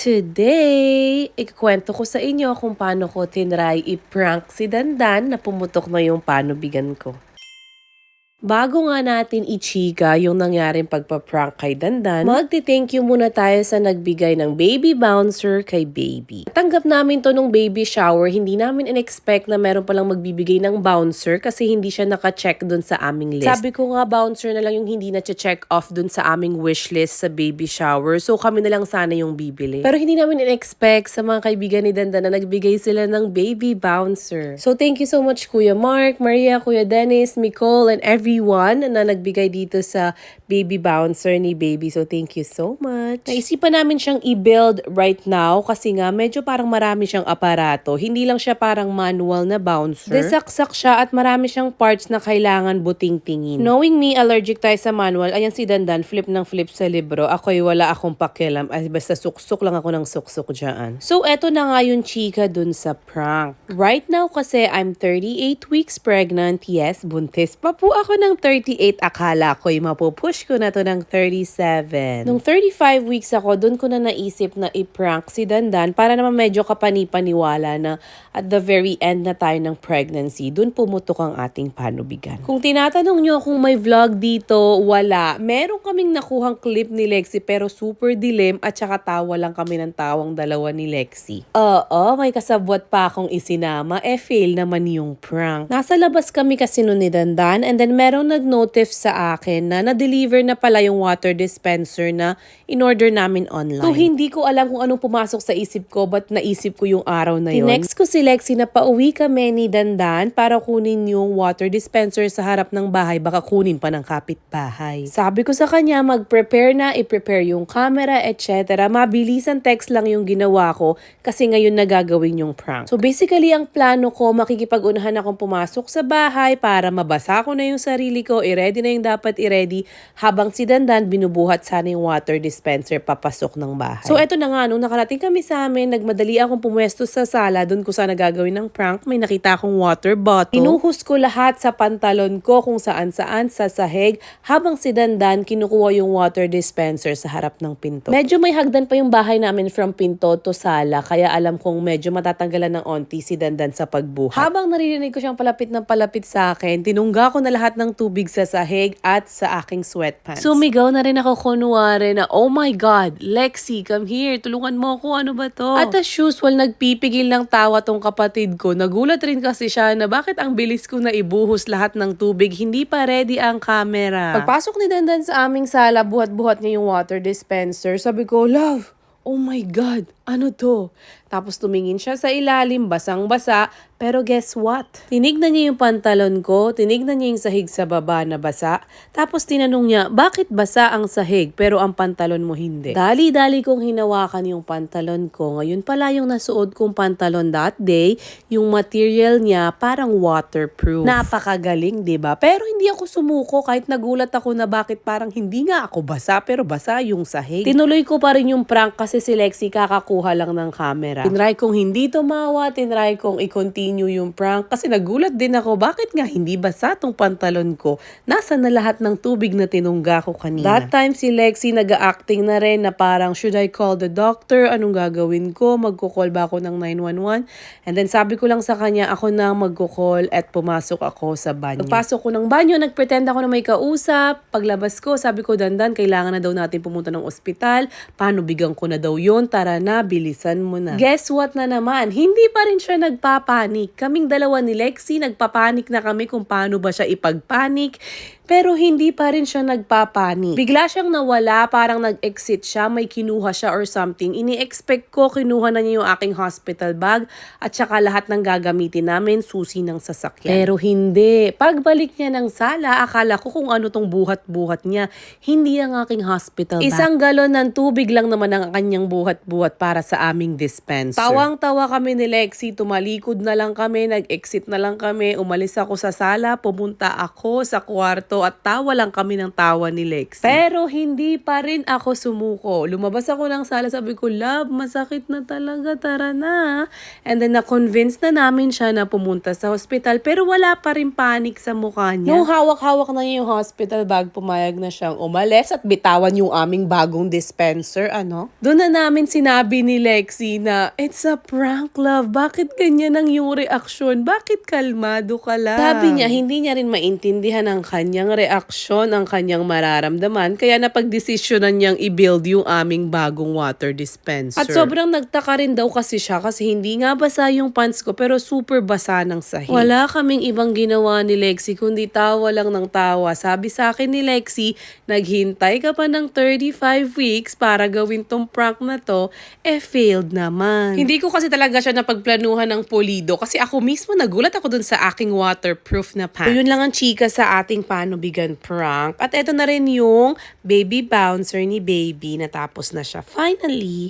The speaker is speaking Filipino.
Today, ikukwento ko sa inyo kung paano ko tinry i-prank si Dandan na pumutok na yung panubigan ko. Bago nga natin i-chika yung nangyaring pagpa-prank kay Dandan, magti-thank you muna tayo sa nagbigay ng baby bouncer kay baby. Tanggap namin to nung baby shower, hindi namin in-expect na meron palang magbibigay ng bouncer kasi hindi siya naka-check dun sa aming list. Sabi ko nga bouncer na lang yung hindi na check off dun sa aming wish list sa baby shower, so kami na lang sana yung bibili. Pero hindi namin in-expect sa mga kaibigan ni Dandan na nagbigay sila ng baby bouncer. So thank you so much Kuya Mark, Maria, Kuya Dennis, Nicole, and everyone na nagbigay dito sa baby bouncer ni baby. So thank you so much. Naisipan namin siyang i-build right now kasi nga medyo parang marami siyang aparato. Hindi lang siya parang manual na bouncer. Desaksak siya at marami siyang parts na kailangan buting-tingin. Knowing me, allergic tayo sa manual. Ayan si Dandan, flip ng flip sa libro. Ako'y wala akong pakialam. Ay, basta suksok lang ako ng suksok dyan. So, eto na nga yung chika dun sa prank. Right now kasi I'm 38 weeks pregnant. Yes, buntis pa po ako ng 38. Akala ko'y mapupush ko na to ng 37. Nung 35 weeks ako, dun ko na naisip na i-prank si Dandan para naman medyo kapani-paniwala na at the very end na tayo ng pregnancy, dun pumutok ang ating panubigan. Kung tinatanong nyo kung may vlog dito, wala. Meron kaming nakuhang clip ni Lexi pero super dilim at saka tawa lang kami ng tawang dalawa ni Lexi. Oo, may kasabwat pa akong isinama. Eh, fail naman yung prank. Nasa labas kami kasi nun ni Dandan and then merong nag-notif sa akin na na-deliver na pala yung water dispenser na in-order namin online. So, hindi ko alam kung anong pumasok sa isip ko but naisip ko yung araw na yun. Next ko si Lexi na pauwi kami ni Dandan para kunin yung water dispenser sa harap ng bahay. Baka kunin pa ng kapitbahay. Sabi ko sa kanya, mag-prepare na, i-prepare yung camera, etc. Mabilisan text lang yung ginawa ko kasi ngayon nagagawin yung prank. So basically, ang plano ko, makikipag-unahan akong pumasok sa bahay para mabasa ko na yung sarili ko, i-ready na yung dapat i-ready habang si Dandan binubuhat sana yung water dispenser papasok ng bahay. So eto na nga, nung nakarating kami sa amin, nagmadali akong pumwesto sa sala doon ko sana gagawin ng prank. May nakita akong water bottle. Inuhos ko lahat sa pantalon ko kung saan-saan sa sahig habang si Dandan kinukuha yung water dispenser sa harap ng pinto. Medyo may hagdan pa yung bahay namin from pinto to sala kaya alam kong medyo matatanggalan ng onti si Dandan sa pagbuhat. Habang naririnig ko siyang palapit ng palapit sa akin, tinungga ko na lahat ng tubig sa sahig at sa aking sweatpants. Sumigaw na rin ako kunwari na, oh my God, Lexi, come here, tulungan mo ako, ano ba to? At as usual, nagpipigil ng tawa tong kapatid ko. Nagulat rin kasi siya na bakit ang bilis ko na ibuhos lahat ng tubig, hindi pa ready ang camera. Pagpasok ni Dandan sa aming sala, buhat-buhat niya yung water dispenser. Sabi ko, love, oh my God, ano to? Tapos tumingin siya sa ilalim, basang-basa, pero guess what? Tinignan niya yung pantalon ko, tinignan niya yung sahig sa baba na basa, tapos tinanong niya, bakit basa ang sahig pero ang pantalon mo hindi? Dali-dali kong hinawakan yung pantalon ko. Ngayon pala yung nasuot kong pantalon that day, yung material niya parang waterproof. Napakagaling, ba? Pero hindi ako sumuko kahit nagulat ako na bakit parang hindi nga ako basa pero basa yung sahig. Tinuloy ko pa rin yung prank kasi si Lexi kakakuha lang ng camera. Tinry kong hindi tumawa, tinry kong i-continue yung prank kasi nagulat din ako bakit nga hindi basa tong pantalon ko. Nasa na lahat ng tubig na tinungga ko kanina. That time si Lexi nag-acting na rin na parang should I call the doctor? Anong gagawin ko? Magko-call ba ako ng 911? And then sabi ko lang sa kanya ako na magko-call at pumasok ako sa banyo. Pagpasok ko ng banyo, nagpretend ako na may kausap. Paglabas ko, sabi ko dandan, kailangan na daw natin pumunta ng ospital. Paano bigang ko na daw yun? Tara na, bilisan mo na. Guess what na naman? Hindi pa rin siya nagpapanik. Kaming dalawa ni Lexi, nagpapanik na kami kung paano ba siya ipagpanik. Pero hindi pa rin siya nagpapanik. Bigla siyang nawala, parang nag-exit siya, may kinuha siya or something. Ini-expect ko, kinuha na niya yung aking hospital bag at saka lahat ng gagamitin namin, susi ng sasakyan. Pero hindi. Pagbalik niya ng sala, akala ko kung ano tong buhat-buhat niya. Hindi ang aking hospital bag. Isang galon ng tubig lang naman ang kanyang buhat-buhat para sa aming dispenser. Tawang-tawa kami ni Lexi, tumalikod na lang kami, nag-exit na lang kami, umalis ako sa sala, pumunta ako sa kwarto at tawa lang kami ng tawa ni Lexi. Pero hindi pa rin ako sumuko. Lumabas ako ng sala, sabi ko, love, masakit na talaga, tara na. And then na-convince na namin siya na pumunta sa hospital pero wala pa rin panic sa mukha niya. Nung hawak-hawak na niya yung hospital bag, pumayag na siyang umalis at bitawan yung aming bagong dispenser, ano? Doon na namin sinabi ni Lexi na, it's a prank, love. Bakit ganyan ang yung reaksyon? Bakit kalmado ka lang? Sabi niya, hindi niya rin maintindihan ang kanyang reaksyon, ang kanyang mararamdaman, kaya napagdesisyonan niyang i-build yung aming bagong water dispenser. At sobrang nagtaka rin daw kasi siya kasi hindi nga basa yung pants ko pero super basa ng sahig. Wala kaming ibang ginawa ni Lexi kundi tawa lang ng tawa. Sabi sa akin ni Lexi, naghintay ka pa ng 35 weeks para gawin tong prank na to, eh failed naman. Hindi ko kasi talaga siya napagplanuhan ng polido kasi ako mismo nagulat ako dun sa aking waterproof na pants. So yun lang ang chika sa ating paano bigan prank. At eto na rin yung baby bouncer ni baby natapos na siya finally.